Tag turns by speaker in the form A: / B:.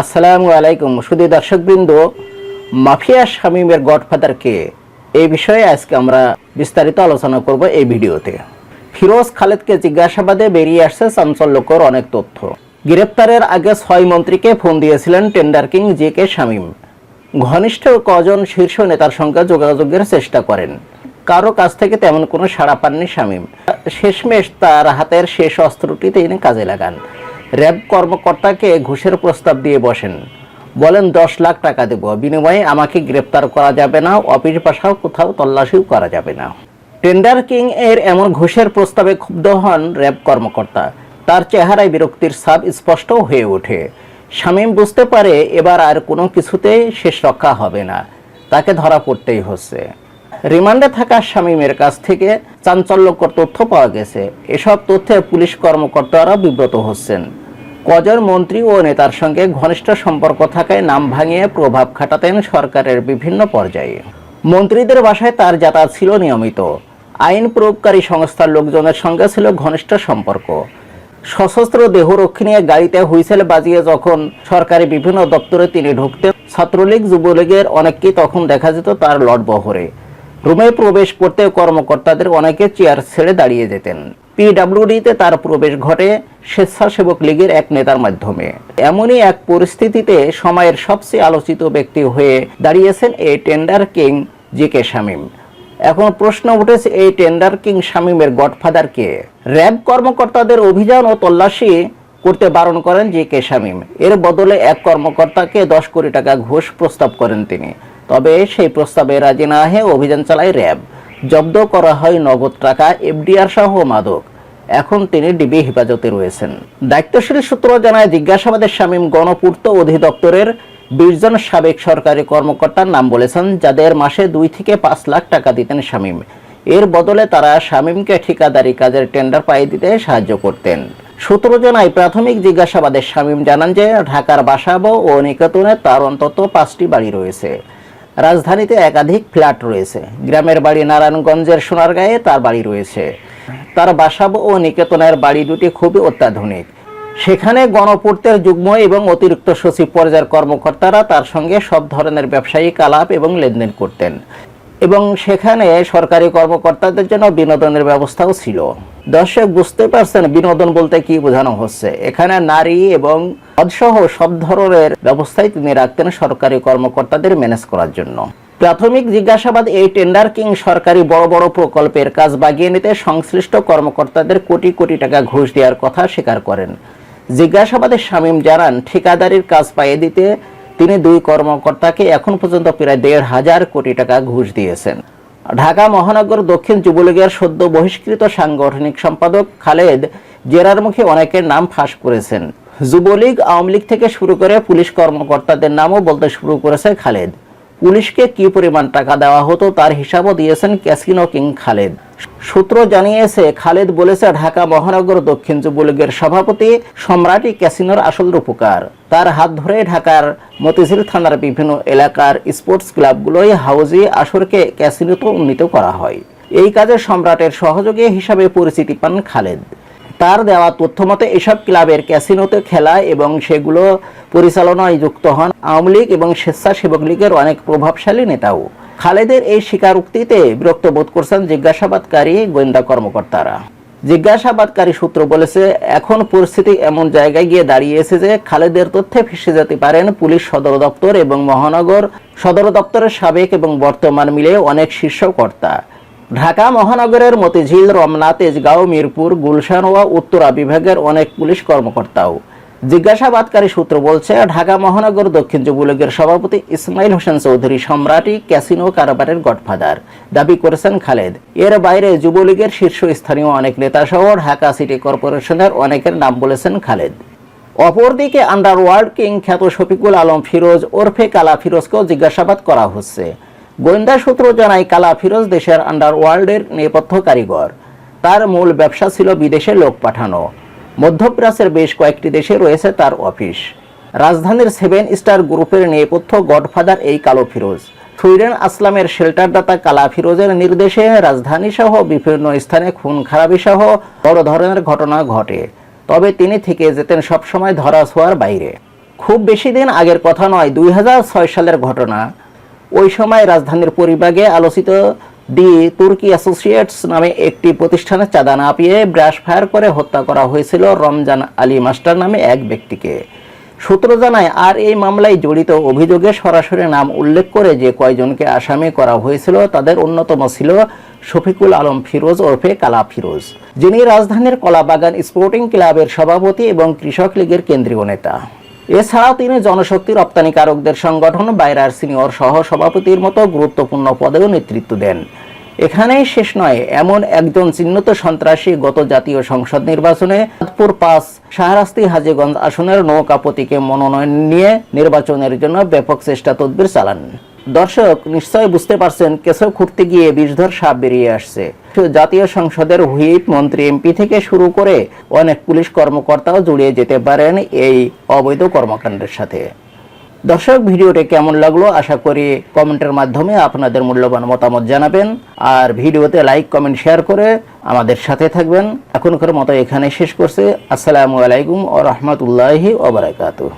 A: আসসালামু আলাইকুম শুধু দর্শকবৃন্দ মাফিয়া শামীমের গডফাদার কে এই বিষয়ে আজকে আমরা বিস্তারিত আলোচনা করব এই ভিডিওতে। ফিরোজ খালেদকে জিজ্ঞাসাবাদে বেরিয়ে আসছে চাঞ্চল্যকর অনেক তথ্য। গ্রেপ্তারের আগে ছয় মন্ত্রীকে ফোন দিয়েছিলেন tender king J K Shamim. ঘনিষ্ঠ কজন শীর্ষ নেতার সঙ্গে যোগাযোগের চেষ্টা করেন। কারও কাছ থেকে তেমন কোনো সাড়া পাননি শামীম। শেষমেশ তার হাতের শেষ অস্ত্রটি তিনি কাজে লাগান। র্যাব কর্মকর্তাকে ঘুষের প্রস্তাব দিয়ে বসেন। বলেন, দশ লাখ টাকা দেব। বিনিময়ে আমাকে গ্রেপ্তার করা যাবে না, অফিস বাসাও কোথাও তল্লাশিও করা যাবে না। টেন্ডার কিং এর এমন ঘুষের প্রস্তাবে ক্ষুব্ধ হন র্যাব কর্মকর্তা। তার চেহারায় বিরক্তির ছাপ স্পষ্ট হয়ে ওঠে। শামীম বুঝতে পারে, এবার আর কোনো কিছুতেই শেষ রক্ষা হবে না। তাকে ধরা পড়তেই হচ্ছে। রিমান্ডে থাকা শামীমের কাছ থেকে চাঞ্চল্যকর তথ্য পাওয়া গেছে। এসব তথ্যে পুলিশ কর্মকর্তারা বিব্রত হচ্ছেন। কজন মন্ত্রী ও নেতার সঙ্গে ঘনিষ্ঠ সম্পর্ক থাকায় নাম ভাঙিয়ে প্রভাব খাটাতেন সরকারের বিভিন্ন পর্যায়ে। মন্ত্রীদের বাসায় তার যাতায়াত ছিল নিয়মিত। আইন প্রয়োগকারী সংস্থার লোকজনের সঙ্গে ছিল ঘনিষ্ঠ সম্পর্ক। সশস্ত্র দেহরক্ষী নিয়ে গাড়িতে হুইসেল বাজিয়ে যখন সরকারি বিভিন্ন দপ্তরে তিনি ঢুকতেন, ছাত্রলীগ, যুবলীগের অনেককেই তখন দেখা যেত তার লটবহরে রুমে প্রবেশ করতে কর্মকর্তাদের অনেকে চেয়ার ছেড়ে দাঁড়িয়ে যেতেন। পিডাব্লিউডিতে তার প্রবেশ ঘটে স্বেচ্ছাসেবক লীগের এক নেতার মাধ্যমে। এমনই এক পরিস্থিতিতে সময়ের সবচেয়ে আলোচিত ব্যক্তি হয়ে দাঁড়িয়েছেন এই tender king G K Shamim. এখন প্রশ্ন উঠেছে এই টেন্ডার কিং শামীমের গডফাদার কে? র্যাব কর্মকর্তাদের অভিযান ও তল্লাশি করতে বারণ করেন জি কে শামীম। এর বদলে এক কর্মকর্তাকে দশ কোটি টাকা ঘুষ প্রস্তাব করেন তিনি। তবে সেই প্রস্তাবে রাজি না হয়ে অভিযান চালায় র্যাব। জব্দ করা হয় নগদ টাকা এফডিআর সহ মাদক। এখন তিনি ডিবি হেফাজতে রয়েছেন। দায়িত্বশীল সূত্র জানায় জিজ্ঞাসাবাদের শামীম গণপূর্ত অধিদপ্তরের বিশ জন সাবেক সরকারি কর্মকর্তার নাম বলেছেন, যাদের মাসে দুই থেকে পাঁচ লাখ টাকা দিতেন শামীম। এর বদলে তারা শামীমকে ঠিকাদারি কাজের টেন্ডার পাইয়ে দিতে সাহায্য করতেন। সূত্র জানায়, প্রাথমিক জিজ্ঞাসাবাদে শামীম জানান যে, ঢাকার বাসাবো ও নিকেতনে তার অন্তত পাঁচটি বাড়ি রয়েছে। রাজধানীতে একাধিক ফ্ল্যাট রয়েছে। গ্রামের বাড়ি নারায়ণগঞ্জের সোনারগাঁয়ে তার বাড়ি রয়েছে। তার বাসাব ও নিকেতনের বাড়ি দুটি খুবই অত্যাধুনিক। সেখানে গণপূর্তের যুগ্ম এবং অতিরিক্ত সচিব পর্যায়ের কর্মকর্তারা তার সঙ্গে সব ধরনের ব্যবসায়িক আলাপ এবং লেনদেন করতেন। এবং সেখানে সরকারি কর্মকর্তাদের জন্য বিনোদনের ব্যবস্থাও ছিল। দর্শক বুঝতে পারছেন বিনোদন বলতে কি বোঝানো হচ্ছে। এখানে নারী এবং সহ সব ধরনের ব্যবস্থাই তিনি রাখতেন সরকারি কর্মকর্তাদের ম্যানেজ করার জন্য। প্রাথমিক জিজ্ঞাসাবাদ এই টেন্ডার কিং সরকারি বড় বড় প্রকল্পের কাজ বাগিয়ে নিতে সংশ্লিষ্ট কর্মকর্তাদের কোটি কোটি টাকা ঘুষ দেওয়ার কথা স্বীকার করেন। জিজ্ঞাসাবাদে শামীম জানান, ঠিকাদারির কাজ পাইয়ে দিতে তিনি দুই কর্মকর্তাকে এখন পর্যন্ত প্রায় দেড় হাজার কোটি টাকা ঘুষ দিয়েছেন। ঢাকা মহানগর দক্ষিণ যুবলীগের সদ্য বহিষ্কৃত সাংগঠনিক সম্পাদক খালেদ জেরার মুখে অনেকের নাম ফাঁস করেছেন। যুবলীগ আওয়ামী লীগ থেকে শুরু করে পুলিশ কর্মকর্তাদের নামও বলতে শুরু করেছে খালেদ। পুলিশকে কি পরিমাণ টাকা দেওয়া হতো তার হিসাবও দিয়েছেন ক্যাসিনো কিং খালেদ। সূত্র জানিয়েছে, খালেদ বলেছে, ঢাকা মহানগর দক্ষিণ যুবলীগের সভাপতি সম্রাটি ক্যাসিনোর আসল রূপকার। তার হাত ধরে ঢাকার মতিঝিল থানার বিভিন্ন এলাকার স্পোর্টস ক্লাবগুলোই হাউজি আসরকে ক্যাসিনোতে উন্নীত করা হয়। এই কাজে সম্রাটের সহযোগী হিসাবে পরিচিতি পান খালেদ। তার দেওয়া তথ্য মতে এসব ক্লাবের ক্যাসিনোতে খেলা এবং সেগুলো পরিচালনায় যুক্ত হন আওয়ামী লীগ এবং স্বেচ্ছাসেবক লীগের অনেক প্রভাবশালী নেতাও। খালেদের এই স্বীকারোক্তিতে বিরক্ত বোধ করছেন জিজ্ঞাসাবাদকারী গোয়েন্দা কর্মকর্তারা। জিজ্ঞাসাবাদকারী সূত্র বলেছে, এখন পরিস্থিতি এমন জায়গায় গিয়ে দাঁড়িয়েছে যে খালেদের তথ্যে ফেসে যেতে পারেন পুলিশ সদর দপ্তর এবং মহানগর সদর দপ্তরের সাবেক এবং বর্তমান মিলে অনেক শীর্ষ কর্তা। ঢাকা মহানগরের মতিঝিল, রমনা, তেজগাঁও, মিরপুর, গুলশান ও উত্তরা বিভাগের অনেক পুলিশ কর্মকর্তাও। জিজ্ঞাসাবাদকারী সূত্র বলছে, ঢাকা মহানগর দক্ষিণ যুবলীগের সভাপতি ইসমাইল হোসেন চৌধুরী সম্রাটি ক্যাসিনো কারবারের গডফাদার দাবি করেছেন খালেদ। এর বাইরে যুবলীগের শীর্ষস্থানীয় অনেক নেতা সহ ঢাকা সিটি কর্পোরেশনের অনেকের নাম বলেছেন খালেদ। অপরদিকে আন্ডারওয়ার্ল্ড কিং খ্যাত শফিকুল আলম ফিরোজ ওরফে কালা ফিরোজকেও জিজ্ঞাসাবাদ করা হচ্ছে। গোয়েন্দা সূত্র জানায়, কালা ফিরোজ দেশের আন্ডারওয়ার্ল্ডের নেপথ্য কারিগর। তার মূল ব্যবসা ছিল বিদেশে লোক পাঠানো। মধ্যপ্রাচ্যের বেশ কয়েকটি দেশে রয়েছে তার অফিস। রাজধানীর সেভেন স্টার গ্রুপের নেপথ্য গডফাদার এই কালো ফিরোজ। সুইডেন আসলামের শেল্টারদাতা কালা ফিরোজের নির্দেশে রাজধানী সহ বিভিন্ন স্থানে খুন খারাপি সহ বড় ধরনের ঘটনা ঘটে। তবে তিনি থেকে যেতেন সবসময় ধরা ছোঁয়ার বাইরে। খুব বেশি দিন আগের কথা নয়, দুই সালের ঘটনা। ওই সময় রাজধানীর পরিবাগে আলোচিত দি তুর্কি অ্যাসোসিয়েটস নামে একটি প্রতিষ্ঠানে চাঁদা না পেয়ে ব্রাশ ফায়ার করে হত্যা করা হয়েছিল রমজান আলী মাস্টার নামে এক ব্যক্তিকে। সূত্র জানায়, আর এই মামলায় জড়িত অভিযোগে সরাসরি নাম উল্লেখ করে যে কয়জনকে আসামি করা হয়েছিল তাদের অন্যতম ছিল শফিকুল আলম ফিরোজ ওরফে কালা ফিরোজ, যিনি রাজধানীর কলাবাগান স্পোর্টিং ক্লাবের সভাপতি এবং কৃষক লীগের কেন্দ্রীয় নেতা। এছাড়াও তিনি জনশক্তি রপ্তানিকারকদের সংগঠন বাইরার সিনিয়র সহ সভাপতির মতো গুরুত্বপূর্ণ পদেও নেতৃত্ব দেন। এখানেই শেষ নয়, এমন একজন চিহ্নিত সন্ত্রাসী গত জাতীয় সংসদ নির্বাচনে চাঁদপুর পাস শাহরাস্তি হাজীগঞ্জ আসনের নৌকাপতিকে মনোনয়ন নিয়ে নির্বাচনের জন্য ব্যাপক চেষ্টা তদবির চালান। দর্শক, নিশ্চয় বুঝতে পারছেন, কেঁচো খুঁড়তে গিয়ে বিষধর সাপ বেরিয়ে আসছে। জাতীয় সংসদের হুইপ মন্ত্রী এমপি থেকে শুরু করে অনেক পুলিশ কর্মকর্তাও জড়িয়ে যেতে পারেন এই অবৈধ কর্মকাণ্ডের সাথে। দর্শক, ভিডিওটি কেমন লাগল আশা করি কমেন্টের মাধ্যমে আপনাদের মূল্যবান মতামত জানাবেন। আর ভিডিওতে লাইক, কমেন্ট, শেয়ার করে আমাদের সাথে থাকবেন। এখনকার মতো এখানে শেষ করছে। আসসালামু আলাইকুম ও রহমতুল্লাহি ওবরাকাতুহ